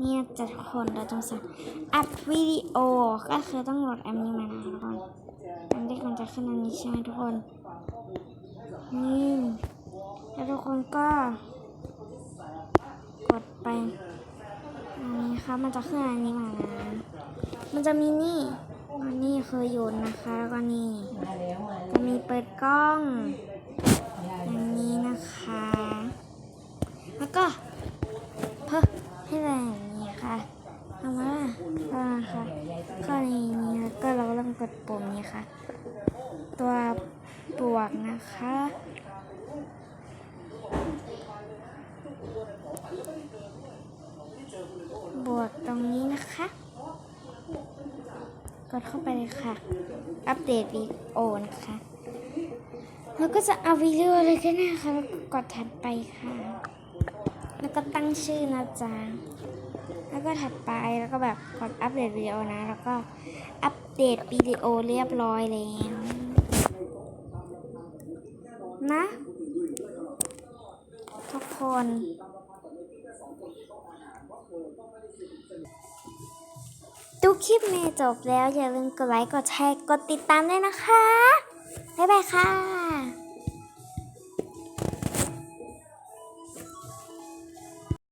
เนี่ยจะคนเราต้องสั่งอัดวิดีโอก็คือต้องโหลดแอปนี้มานะทุกคนอันที่มันจะขึ้นอันนี้ใช่ไหมทุกคนนี่แล้วทุกคนก็ กดไปอันนี้ค่ะมันจะขึ้นอันนี้มานะมันจะมีนี่อันนี้คือโยนนะคะแล้วก็นี่จะมีเปิดกล้องอย่างนี้นะคะ แล้วก็เพิ่มให้แรง อย่างนี้ค่ะทำมาก็ค่ะก็ในนี้ก็เราเริ่มกดปุ่มนี้ค่ะ ตัวบวกนะคะบวกตรงนี้นะคะ กดเข้าไปเลยค่ะ อัปเดตวิดีโอนะคะแล้วก็จะเอาวิดีโอเลยก็ได้ค่ะแล้วกดถัดไปค่ะ แล้วก็ตั้งชื่อนะจ๊ะ แล้วก็ถัดไปแล้วก็แบบกดอัปเดตวิดีโอนะ แล้วก็อัปเดตวิดีโอเรียบร้อยแล้ว นะ ทุกคนดูคลิปเมย์จบแล้ว อย่าลืมกดไลค์ กดแชร์ กดติดตามด้วยนะคะ บ๊ายบายค่ะ